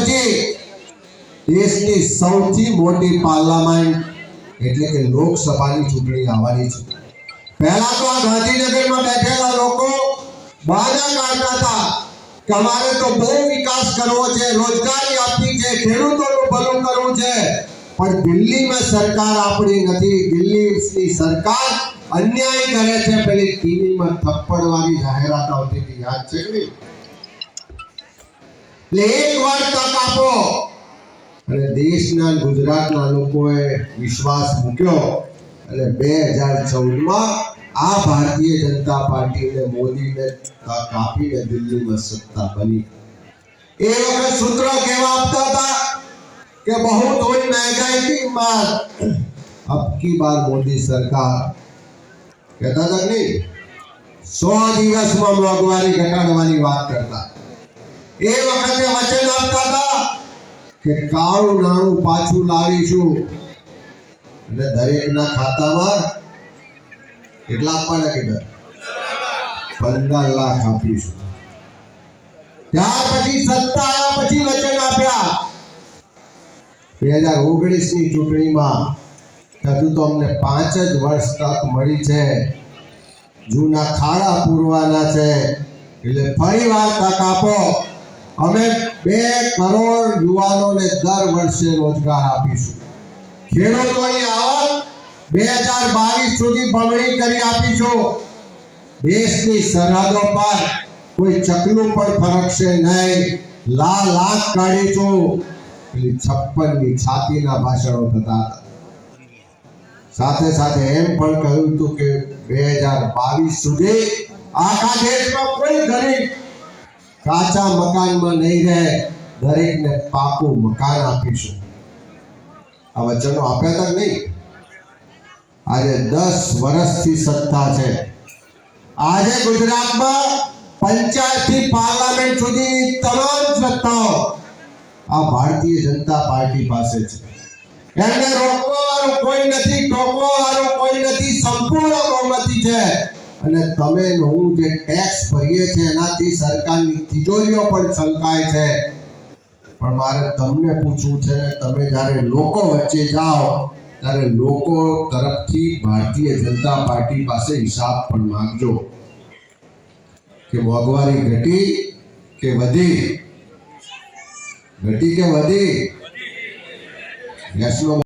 પછી દેશની સૌથી મોટી પાર્લામેન્ટ એટલે કે લોકસભાની ચૂંટણી આવવાની છે. પહેલા તો આ ગાંધીનગરમાં બેઠેલા લોકો બહાના કાઢતા હતા કે અમારે તો બહુ વિકાસ કરવો છે, રોજગારી આપવી છે, ખેડૂતોનું ભલું કરવું છે, પણ દિલ્હીમાં સરકાર આપણી નથી. દિલ્હીની સરકાર અન્યાય કરે છે. પેલી ટીવીમાં થપ્પડવાની જાહેરાત આવતી હતી. યાદ છે કે એક વાર તક આપો. અને દેશના ગુજરાતના લોકોએ વિશ્વાસ મૂક્યો. અને બે હજાર ચૌદમાં આ ભારતીય જનતા પાર્ટીને મોદીને તક આપીને દિલ્હીમાં સત્તા બની. એ વખત સૂત્ર કહેવા આપતા હતા? કે બહુ થોડી મહેંગાઈ માર અબકી બાર મોદી સરકાર? કહેતા હતા નહીં? સો દિવસમાં મોંઘવારી, ઘટાડવાની વાત કરતા. એ વખતે વચન આપતા હતા કે કાળું નાણું પાછું લાવીશું. અને દરેકના ખાતામાં કેટલા આપવાના કીધા? પંદર લાખ આપીશું. ત્યાર પછી સત્તા આવ્યા પછી વચન આપ્યા. બે હજાર ઓગણીસની ચૂંટણીમાં હજુ તો અમને પાંચ જ વર્ષ તક મળી છે. જૂના ખાડા પૂરવાના છે. એટલે ફરી વાર તક આપો. અમે બે કરોડ યુવાનોને દર વર્ષે રોજગાર આપીશું. ખેડૂતોની આવક બે હજાર બાવીસ સુધી બમણી કરી આપીશું. દેશની સરહદો પર કોઈ ચકલું પણ ફરકશે નહીં. લાલ લાખ કાઢીશું. પેલી છપ્પનની છાતીના ભાષણો થતા હતા. સાથે સાથે એમ પણ કહ્યું હતું કે બે હજાર બાવીસ સુધી આખા દેશમાં કોઈ ગરીબ કાચા મકાનમાં નહીં રહે, દરેકને પાકું મકાન આપીશું. આ વચનો આપ્યા તક નહીં? આજે દસ વર્ષથી સત્તા છે. આજે ગુજરાતમાં પંચાયતથી પાર્લામેન્ટ સુધી તમામ સત્તાઓ આ ભારતીય જનતા પાર્ટી પાસે છે. એમને રોકવાવાળું કોઈ નથી, ટોકવાવાળું કોઈ નથી, સંપૂર્ણ બહુમતી છે. અને તમે હું જે ટેક્સ ભરીએ છે એનાથી સરકારની તિજોરીઓ પણ છલકાય છે. પણ મારે તમને પૂછવું છે, તમે જ્યારે લોકો વચ્ચે જાઓ, ત્યારે લોકો તરફથી ભારતીય જનતા પાર્ટી પાસે હિસાબ પણ માંગજો. કે મોંઘવારી ઘટી કે વધી? ઘટી કે વધી? ગેસનો